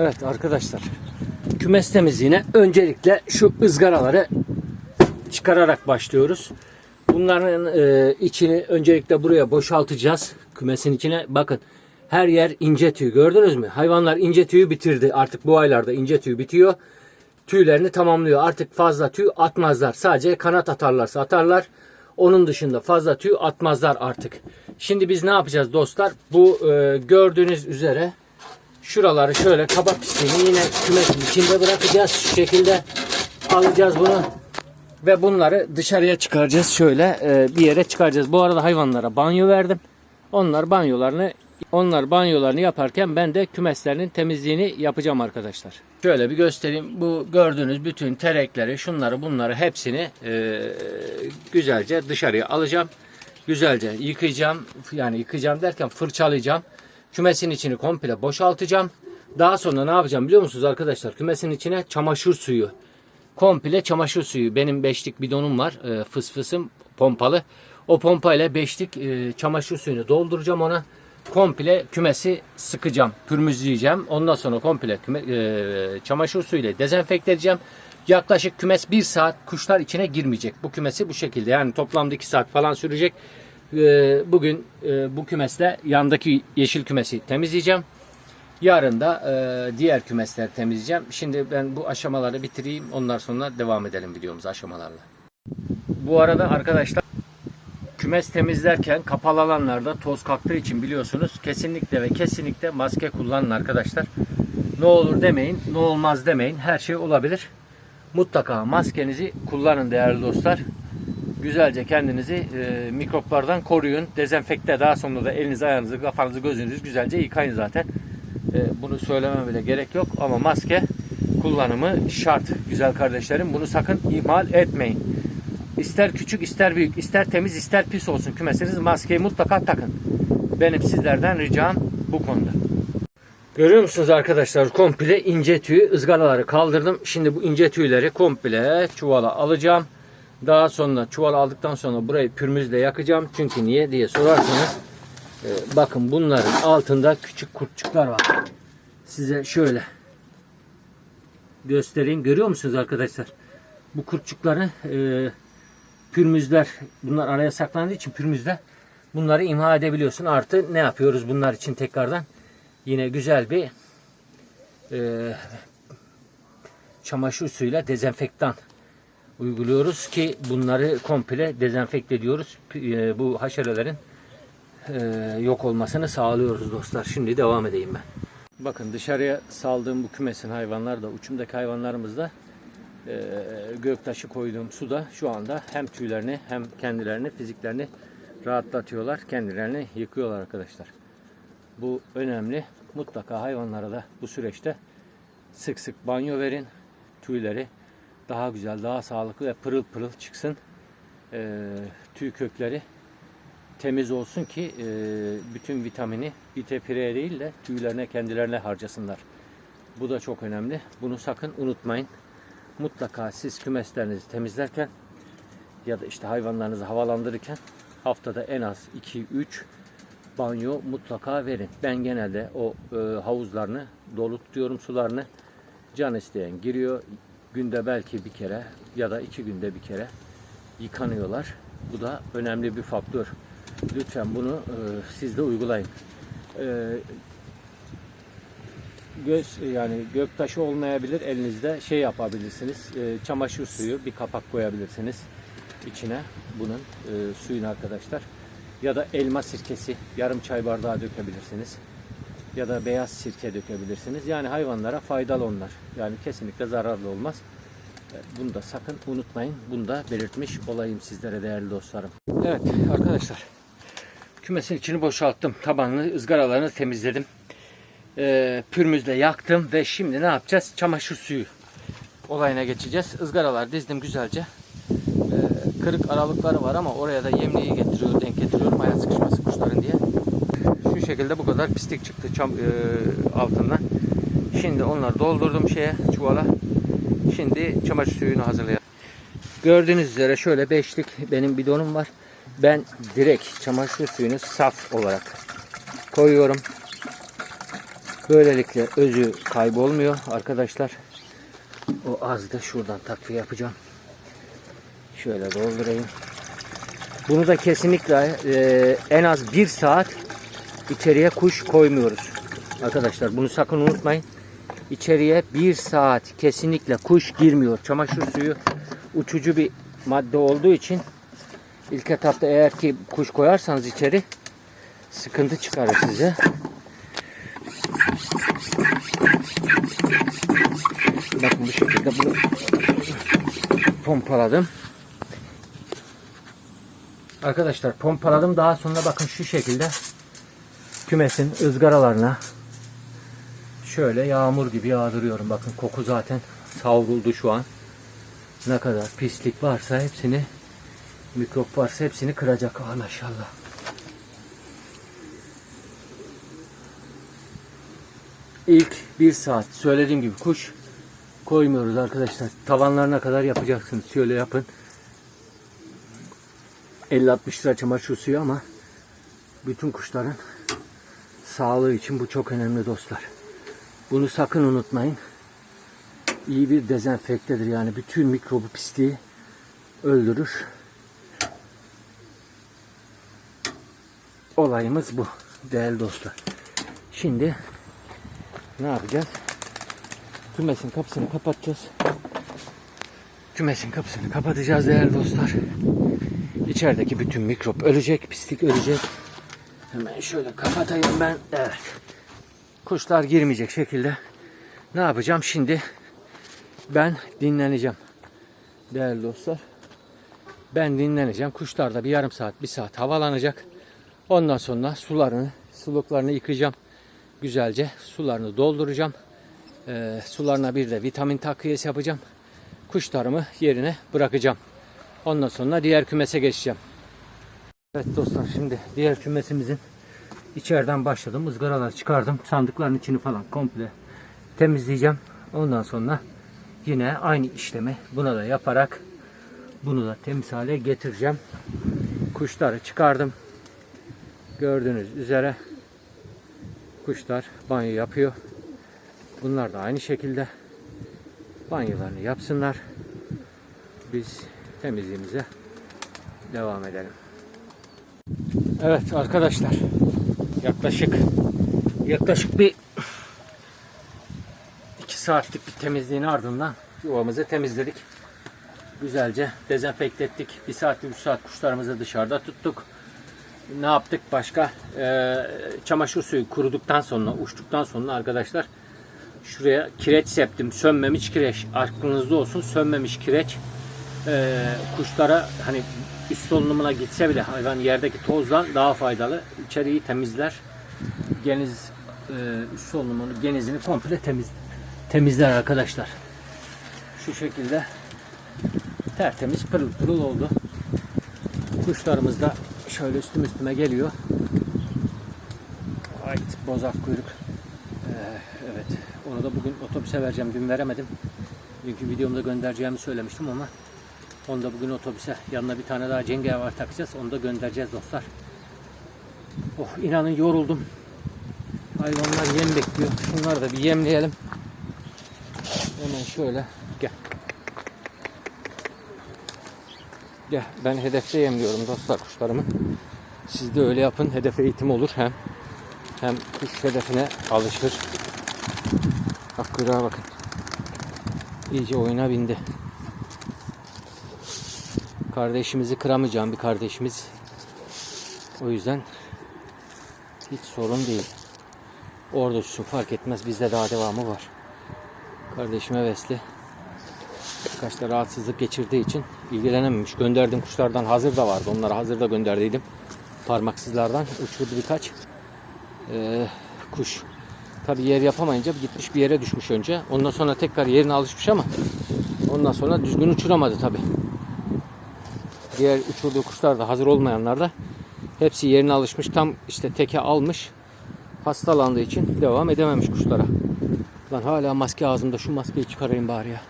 Evet arkadaşlar. Kümes temizliğine öncelikle şu ızgaraları çıkararak başlıyoruz. Bunların e, içini öncelikle buraya boşaltacağız. Kümesin içine bakın. Her yer ince tüy gördünüz mü? Hayvanlar ince tüyü bitirdi. Artık bu aylarda ince tüy bitiyor. Tüylerini tamamlıyor. Artık fazla tüy atmazlar. Sadece kanat atarlarsa atarlar. Onun dışında fazla tüy atmazlar artık. Şimdi biz ne yapacağız dostlar? Bu e, gördüğünüz üzere şuraları şöyle kaba pisliğini yine kümesin içinde bırakacağız. Şu şekilde alacağız bunu ve bunları dışarıya çıkaracağız. Şöyle e, bir yere çıkaracağız. Bu arada hayvanlara banyo verdim. Onlar banyolarını onlar banyolarını yaparken ben de kümeslerinin temizliğini yapacağım arkadaşlar. Şöyle bir göstereyim. Bu gördüğünüz bütün terekleri, şunları, bunları hepsini e, güzelce dışarıya alacağım. Güzelce yıkayacağım. Yani yıkayacağım derken fırçalayacağım. Kümesin içini komple boşaltacağım. Daha sonra ne yapacağım biliyor musunuz arkadaşlar? Kümesin içine çamaşır suyu komple çamaşır suyu. Benim beşlik bidonum var. E, fıs fısım pompalı. O pompayla beşlik e, çamaşır suyunu dolduracağım ona. Komple kümesi sıkacağım. Pürmüzleyeceğim. Ondan sonra komple küme, e, çamaşır suyuyla dezenfekte edeceğim. Yaklaşık kümes bir saat kuşlar içine girmeyecek. Bu kümesi bu şekilde. Yani toplamda iki saat falan sürecek. E, bugün e, bu kümesle yandaki yeşil kümesi temizleyeceğim. Yarın da e, diğer kümesleri temizleyeceğim. Şimdi ben bu aşamaları bitireyim. Ondan sonra devam edelim videomuza aşamalarla. Bu arada arkadaşlar kümes temizlerken kapalı alanlarda toz kalktığı için biliyorsunuz kesinlikle ve kesinlikle maske kullanın arkadaşlar. Ne olur demeyin, ne olmaz demeyin. Her şey olabilir. Mutlaka maskenizi kullanın değerli dostlar. Güzelce kendinizi e, mikroplardan koruyun. Dezenfekte daha sonra da elinizi, ayağınızı, kafanızı, gözünüzü güzelce yıkayın zaten. E, bunu söylemem bile gerek yok ama maske kullanımı şart güzel kardeşlerim. Bunu sakın ihmal etmeyin. İster küçük ister büyük, ister temiz ister pis olsun kümesiniz maskeyi mutlaka takın. Benim sizlerden ricam bu konuda. Görüyor musunuz arkadaşlar komple ince tüy ızgaraları kaldırdım. Şimdi bu ince tüyleri komple çuvala alacağım. Daha sonra çuvala aldıktan sonra burayı pürmüzle yakacağım. Çünkü niye diye sorarsanız e, bakın bunların altında küçük kurtçuklar var. Size şöyle göstereyim. Görüyor musunuz arkadaşlar? Bu kurtçukları e, pürmüzler bunlar araya saklandığı için pürmüzler bunları imha edebiliyorsun. Artı ne yapıyoruz bunlar için tekrardan? Yine güzel bir e, çamaşır suyuyla dezenfektan uyguluyoruz ki bunları komple dezenfekte ediyoruz. E, bu haşerelerin e, yok olmasını sağlıyoruz dostlar. Şimdi devam edeyim ben. Bakın dışarıya saldığım bu kümesin hayvanlar da uçumdaki hayvanlarımız da e, göktaşı koyduğum suda şu anda hem tüylerini hem kendilerini fiziklerini rahatlatıyorlar. Kendilerini yıkıyorlar arkadaşlar. Bu önemli. Mutlaka hayvanlara da bu süreçte sık sık banyo verin. Tüyleri daha güzel, daha sağlıklı ve pırıl pırıl çıksın. E, tüy kökleri temiz olsun ki e, bütün vitamini bitepireye değil de tüylerine kendilerine harcasınlar. Bu da çok önemli. Bunu sakın unutmayın. Mutlaka siz kümeslerinizi temizlerken ya da işte hayvanlarınızı havalandırırken haftada en az 2-3 banyo mutlaka verin. Ben genelde o e, havuzlarını dolu tutuyorum sularını. Can isteyen giriyor. Günde belki bir kere ya da iki günde bir kere yıkanıyorlar. Bu da önemli bir faktör. Lütfen bunu e, siz de uygulayın. E, göz yani göktaşı olmayabilir elinizde şey yapabilirsiniz. E, çamaşır suyu bir kapak koyabilirsiniz içine bunun e, suyun arkadaşlar. Ya da elma sirkesi yarım çay bardağı dökebilirsiniz. Ya da beyaz sirke dökebilirsiniz. Yani hayvanlara faydalı onlar. Yani kesinlikle zararlı olmaz. E, Bunu da sakın unutmayın. Bunu da belirtmiş olayım sizlere değerli dostlarım. Evet arkadaşlar. Kümesin içini boşalttım. Tabanını, ızgaralarını temizledim. Ee, pürmüzle yaktım ve şimdi ne yapacağız? Çamaşır suyu olayına geçeceğiz. Izgaralar dizdim güzelce. Ee, kırık aralıkları var ama oraya da yemliği getiriyor, denk getiriyorum. Ayağı sıkışmasın kuşların diye. Şu şekilde bu kadar pislik çıktı çam, e, altından. Şimdi onları doldurdum şeye, çuvala. Şimdi çamaşır suyunu hazırlayalım. Gördüğünüz üzere şöyle beşlik benim bidonum var. Ben direkt çamaşır suyunu saf olarak koyuyorum. Böylelikle özü kaybolmuyor arkadaşlar. O az da şuradan takviye yapacağım. Şöyle doldurayım. Bunu da kesinlikle e, en az bir saat içeriye kuş koymuyoruz. Arkadaşlar bunu sakın unutmayın. İçeriye bir saat kesinlikle kuş girmiyor. Çamaşır suyu uçucu bir madde olduğu için ilk etapta eğer ki kuş koyarsanız içeri sıkıntı çıkarır size. Bakın bu şekilde bunu pompaladım. Arkadaşlar pompaladım. Daha sonra bakın şu şekilde kümesin ızgaralarına şöyle yağmur gibi yağdırıyorum. Bakın koku zaten savruldu şu an. Ne kadar pislik varsa hepsini mikrop varsa hepsini kıracak. Ah maşallah. İlk bir saat söylediğim gibi kuş koymuyoruz arkadaşlar. Tavanlarına kadar yapacaksınız. Şöyle yapın. 50-60 lira çamaşır suyu ama bütün kuşların sağlığı için bu çok önemli dostlar. Bunu sakın unutmayın. İyi bir dezenfektedir yani bütün mikrobu pisliği öldürür. Olayımız bu değerli dostlar. Şimdi ne yapacağız? Kümesin kapısını kapatacağız. Kümesin kapısını kapatacağız değerli dostlar. İçerideki bütün mikrop ölecek, pislik ölecek. Hemen şöyle kapatayım ben. Evet. Kuşlar girmeyecek şekilde ne yapacağım şimdi? Ben dinleneceğim. Değerli dostlar. Ben dinleneceğim. Kuşlar da bir yarım saat, bir saat havalanacak. Ondan sonra sularını, suluklarını yıkayacağım. Güzelce sularını dolduracağım. Ee, sularına bir de vitamin takviyesi yapacağım. Kuşlarımı yerine bırakacağım. Ondan sonra diğer kümese geçeceğim. Evet dostlar şimdi diğer kümesimizin içeriden başladım. ızgaraları çıkardım. Sandıkların içini falan komple temizleyeceğim. Ondan sonra yine aynı işlemi buna da yaparak bunu da temiz hale getireceğim. Kuşları çıkardım. Gördüğünüz üzere kuşlar banyo yapıyor. Bunlar da aynı şekilde banyolarını yapsınlar. Biz temizliğimize devam edelim. Evet arkadaşlar yaklaşık yaklaşık bir 2 saatlik bir temizliğin ardından yuvamızı temizledik. Güzelce dezenfekte ettik. 1 saat 3 saat kuşlarımızı dışarıda tuttuk. Ne yaptık başka? Ee, çamaşır suyu kuruduktan sonra, uçtuktan sonra arkadaşlar şuraya kireç septim. Sönmemiş kireç. Aklınızda olsun sönmemiş kireç. Ee, kuşlara hani üst solunumuna gitse bile hayvan yerdeki tozdan daha faydalı. İçeriği temizler. Geniz e, üst solunumunu, genizini komple temiz temizler arkadaşlar. Şu şekilde tertemiz pırıl pırıl oldu. Kuşlarımız da şöyle üstüm üstüme geliyor. Ait bozak kuyruk. Ee, evet. Onu da bugün otobüse vereceğim. Dün veremedim. Dünkü videomda göndereceğimi söylemiştim ama onu da bugün otobüse yanına bir tane daha cenge var takacağız. Onu da göndereceğiz dostlar. Oh inanın yoruldum. Hayvanlar yem bekliyor. Şunları da bir yemleyelim. Hemen şöyle gel. Gel ben hedefte yemliyorum dostlar kuşlarımı. Siz de öyle yapın. Hedef eğitim olur hem. Hem kuş hedefine alışır. Bak kuyruğa bakın. İyice oyuna bindi. Kardeşimizi kıramayacağım bir kardeşimiz. O yüzden hiç sorun değil. Orada uçsun fark etmez. Bizde daha devamı var. Kardeşim hevesli. Birkaç da rahatsızlık geçirdiği için ilgilenememiş. Gönderdiğim kuşlardan hazır da vardı. Onları hazır da gönderdiydim. Parmaksızlardan uçurdu birkaç. Ee, kuş. Tabi yer yapamayınca gitmiş bir yere düşmüş önce. Ondan sonra tekrar yerine alışmış ama ondan sonra düzgün uçuramadı tabi. Diğer uçurduğu kuşlar da hazır olmayanlar da hepsi yerine alışmış. Tam işte teke almış. Hastalandığı için devam edememiş kuşlara. Lan hala maske ağzımda. Şu maskeyi çıkarayım bari ya.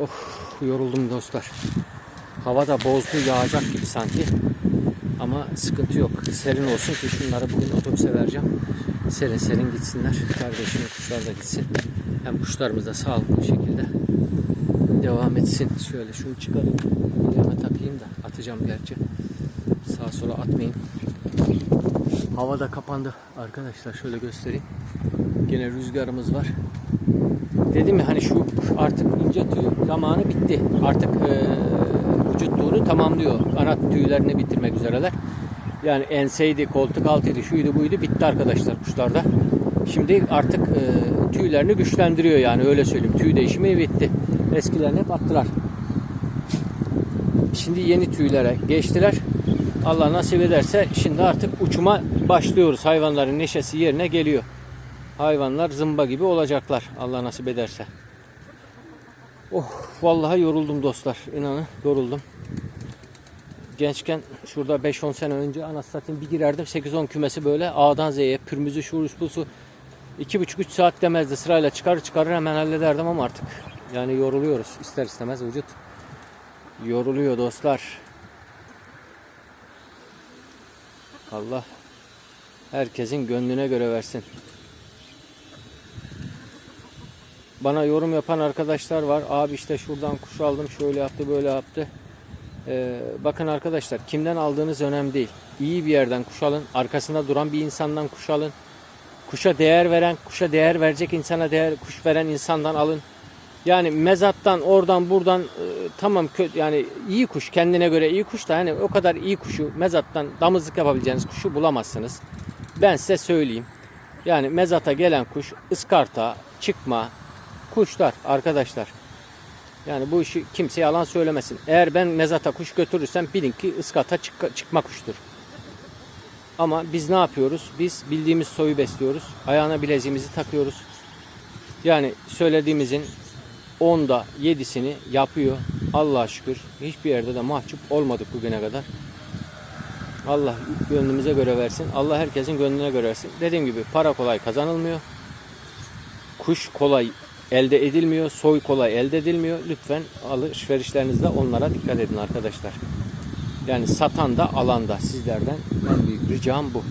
Of yoruldum dostlar. Hava da bozdu yağacak gibi sanki. Ama sıkıntı yok. Serin olsun ki şunları bugün otobüse vereceğim. Serin serin gitsinler. Kardeşimin kuşlar da gitsin. Hem kuşlarımız da sağlıklı bir şekilde devam etsin. Şöyle şunu çıkarayım. Elime takayım da atacağım gerçi. Sağa sola atmayayım. Hava da kapandı arkadaşlar şöyle göstereyim. Gene rüzgarımız var. Dedim ya hani şu artık ince tüy zamanı bitti. Artık e, vücutluğunu tamamlıyor. Kanat tüylerini bitirmek üzereler. Yani enseydi, koltuk altıydı, şuydu buydu bitti arkadaşlar kuşlarda. Şimdi artık e, tüylerini güçlendiriyor yani öyle söyleyeyim. Tüy değişimi bitti. Eskilerini hep attılar. Şimdi yeni tüylere geçtiler. Allah nasip ederse şimdi artık uçuma başlıyoruz. Hayvanların neşesi yerine geliyor. Hayvanlar zımba gibi olacaklar Allah nasip ederse. Oh vallahi yoruldum dostlar. İnanın yoruldum. Gençken şurada 5-10 sene önce anasını satayım bir girerdim 8-10 kümesi böyle A'dan Z'ye pürmüzü şu busu 2,5-3 saat demezdi sırayla çıkarır çıkarır hemen hallederdim ama artık yani yoruluyoruz ister istemez vücut yoruluyor dostlar. Allah herkesin gönlüne göre versin. Bana yorum yapan arkadaşlar var. Abi işte şuradan kuş aldım, şöyle yaptı, böyle yaptı. Ee, bakın arkadaşlar, kimden aldığınız önemli değil. İyi bir yerden kuş alın, arkasında duran bir insandan kuş alın. Kuşa değer veren, kuşa değer verecek insana değer, kuş veren insandan alın. Yani mezattan, oradan, buradan e, tamam yani iyi kuş, kendine göre iyi kuş da hani o kadar iyi kuşu mezattan damızlık yapabileceğiniz kuşu bulamazsınız. Ben size söyleyeyim. Yani mezata gelen kuş ıskarta, çıkma, kuşlar arkadaşlar. Yani bu işi kimse yalan söylemesin. Eğer ben mezata kuş götürürsem bilin ki ıskata çık- çıkma kuştur. Ama biz ne yapıyoruz? Biz bildiğimiz soyu besliyoruz. Ayağına bileziğimizi takıyoruz. Yani söylediğimizin 10'da 7'sini yapıyor. Allah'a şükür. Hiçbir yerde de mahcup olmadık bugüne kadar. Allah gönlümüze göre versin. Allah herkesin gönlüne göre versin. Dediğim gibi para kolay kazanılmıyor. Kuş kolay elde edilmiyor. Soy kolay elde edilmiyor. Lütfen alışverişlerinizde onlara dikkat edin arkadaşlar. Yani satan da alan da sizlerden en büyük ricam bu.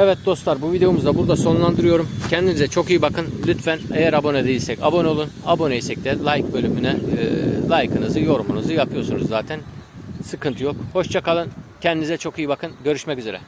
Evet dostlar bu videomuzu da burada sonlandırıyorum. Kendinize çok iyi bakın. Lütfen eğer abone değilsek abone olun. Aboneysek de like bölümüne e, like'ınızı yorumunuzu yapıyorsunuz zaten. Sıkıntı yok. Hoşça kalın. Kendinize çok iyi bakın. Görüşmek üzere.